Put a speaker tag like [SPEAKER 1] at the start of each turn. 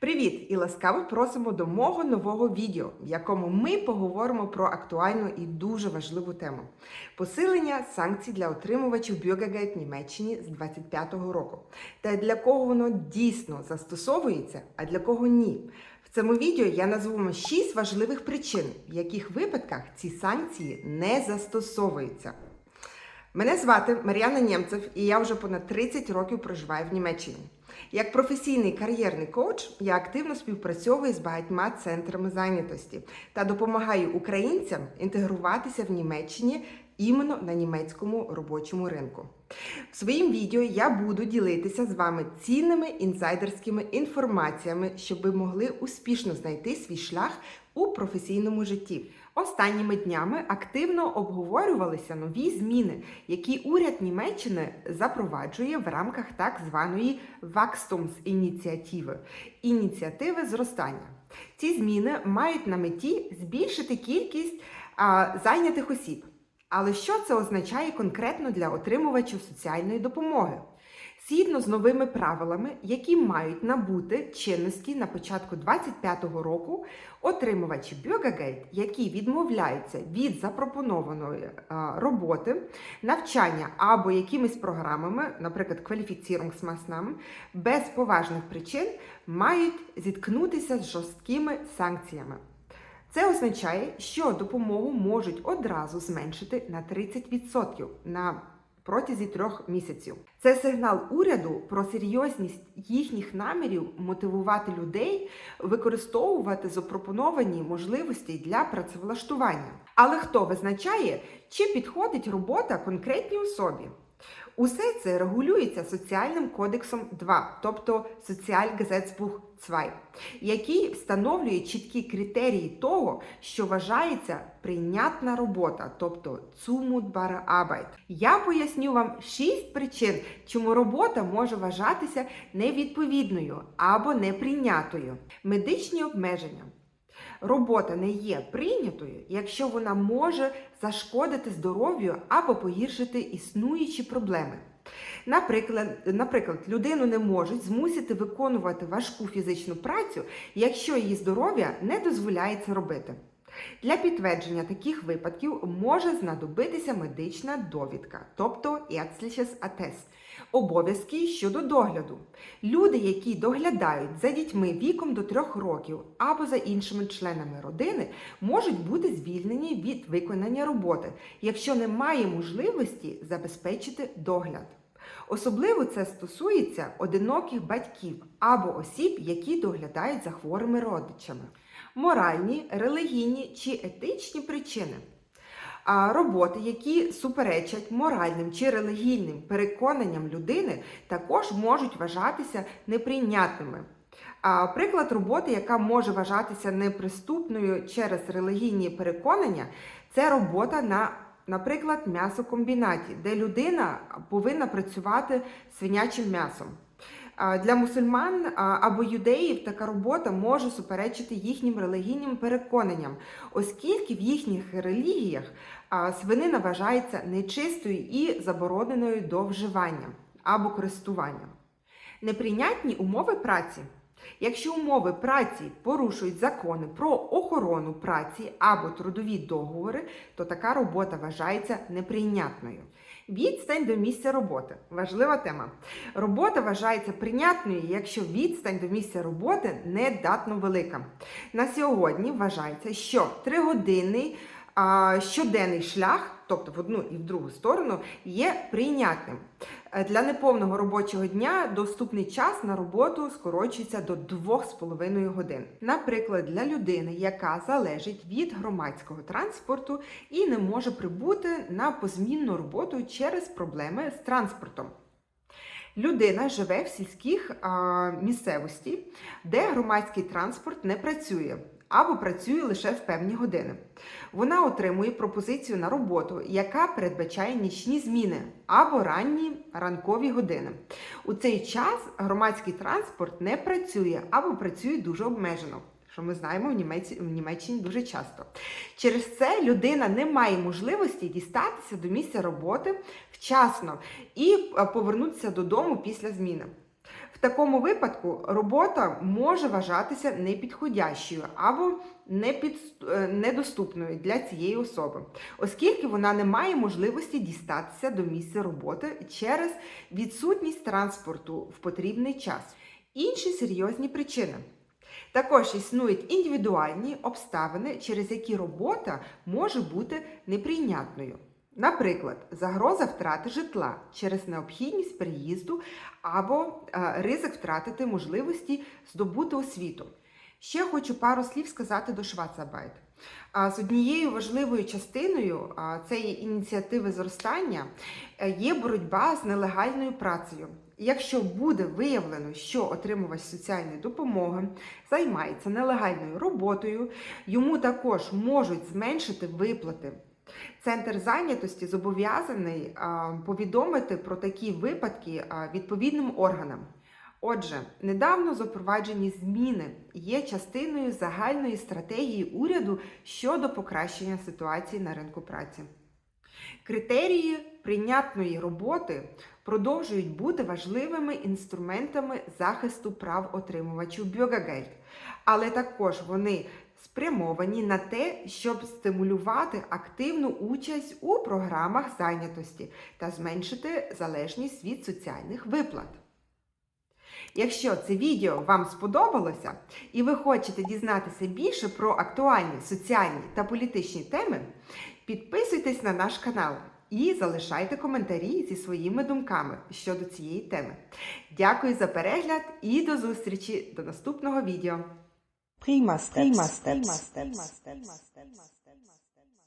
[SPEAKER 1] Привіт і ласкаво просимо до мого нового відео, в якому ми поговоримо про актуальну і дуже важливу тему посилення санкцій для отримувачів в Німеччині з 25-го року. Та для кого воно дійсно застосовується, а для кого ні. В цьому відео я назву вам 6 важливих причин, в яких випадках ці санкції не застосовуються. Мене звати Мар'яна Нємцев, і я вже понад 30 років проживаю в Німеччині. Як професійний кар'єрний коуч я активно співпрацьовую з багатьма центрами зайнятості та допомагаю українцям інтегруватися в Німеччині іменно на німецькому робочому ринку. В своїм відео я буду ділитися з вами цінними інсайдерськими інформаціями, щоб ви могли успішно знайти свій шлях у професійному житті. Останніми днями активно обговорювалися нові зміни, які уряд Німеччини запроваджує в рамках так званої Wachstumsinitiative – ініціативи зростання. Ці зміни мають на меті збільшити кількість а, зайнятих осіб. Але що це означає конкретно для отримувачів соціальної допомоги? Згідно з новими правилами, які мають набути чинності на початку 2025 року, отримувачі Bürgergeld, які відмовляються від запропонованої роботи, навчання або якимись програмами, наприклад, Qualifizierungsmaßnahmen, без поважних причин, мають зіткнутися з жорсткими санкціями. Це означає, що допомогу можуть одразу зменшити на 30% на протязі трьох місяців. Це сигнал уряду про серйозність їхніх намірів мотивувати людей використовувати запропоновані можливості для працевлаштування. Але хто визначає, чи підходить робота конкретній особі? Усе це регулюється соціальним кодексом 2, тобто Sozialgesetzbuch 2, який встановлює чіткі критерії того, що вважається прийнятна робота, тобто zumutbare Arbeit. Я поясню вам 6 причин, чому робота може вважатися невідповідною або неприйнятою. Медичні обмеження. Робота не є прийнятою, якщо вона може зашкодити здоров'ю або погіршити існуючі проблеми. Наприклад, наприклад, людину не можуть змусити виконувати важку фізичну працю, якщо її здоров'я не дозволяє це робити. Для підтвердження таких випадків може знадобитися медична довідка, тобто Ärztliches Attest, обов'язки щодо догляду. Люди, які доглядають за дітьми віком до 3 років або за іншими членами родини, можуть бути звільнені від виконання роботи, якщо немає можливості забезпечити догляд. Особливо це стосується одиноких батьків або осіб, які доглядають за хворими родичами. Моральні, релігійні чи етичні причини. А роботи, які суперечать моральним чи релігійним переконанням людини, також можуть вважатися неприйнятними. А приклад роботи, яка може вважатися неприступною через релігійні переконання, це робота на Наприклад, м'ясокомбінаті, де людина повинна працювати свинячим м'ясом. Для мусульман або юдеїв така робота може суперечити їхнім релігійним переконанням, оскільки в їхніх релігіях свинина вважається нечистою і забороненою до вживання або користування. Неприйнятні умови праці. Якщо умови праці порушують закони про охорону праці або трудові договори, то така робота вважається неприйнятною. Відстань до місця роботи важлива тема. Робота вважається прийнятною, якщо відстань до місця роботи недатно велика. На сьогодні вважається, що тригодинний щоденний шлях, тобто в одну і в другу сторону, є прийнятним. Для неповного робочого дня доступний час на роботу скорочується до 2,5 годин. Наприклад, для людини, яка залежить від громадського транспорту і не може прибути на позмінну роботу через проблеми з транспортом. Людина живе в сільських а, місцевості, де громадський транспорт не працює або працює лише в певні години. Вона отримує пропозицію на роботу, яка передбачає нічні зміни або ранні ранкові години. У цей час громадський транспорт не працює або працює дуже обмежено. Що ми знаємо в Німеччині, в Німеччині дуже часто. Через це людина не має можливості дістатися до місця роботи вчасно і повернутися додому після зміни. В такому випадку робота може вважатися непідходящою або непід- е, недоступною для цієї особи, оскільки вона не має можливості дістатися до місця роботи через відсутність транспорту в потрібний час. Інші серйозні причини. Також існують індивідуальні обставини, через які робота може бути неприйнятною. Наприклад, загроза втрати житла через необхідність переїзду або е, ризик втратити можливості здобути освіту. Ще хочу пару слів сказати до Швацабайт. З однією важливою частиною цієї ініціативи зростання е, є боротьба з нелегальною працею. Якщо буде виявлено, що отримувач соціальної допомоги займається нелегальною роботою, йому також можуть зменшити виплати. Центр зайнятості зобов'язаний повідомити про такі випадки відповідним органам. Отже, недавно запроваджені зміни є частиною загальної стратегії уряду щодо покращення ситуації на ринку праці. Критерії прийнятної роботи продовжують бути важливими інструментами захисту прав отримувачів Bürgergeld, але також вони спрямовані на те, щоб стимулювати активну участь у програмах зайнятості та зменшити залежність від соціальних виплат. Якщо це відео вам сподобалося і ви хочете дізнатися більше про актуальні соціальні та політичні теми, підписуйтесь на наш канал і залишайте коментарі зі своїми думками щодо цієї теми. Дякую за перегляд і до зустрічі до наступного відео.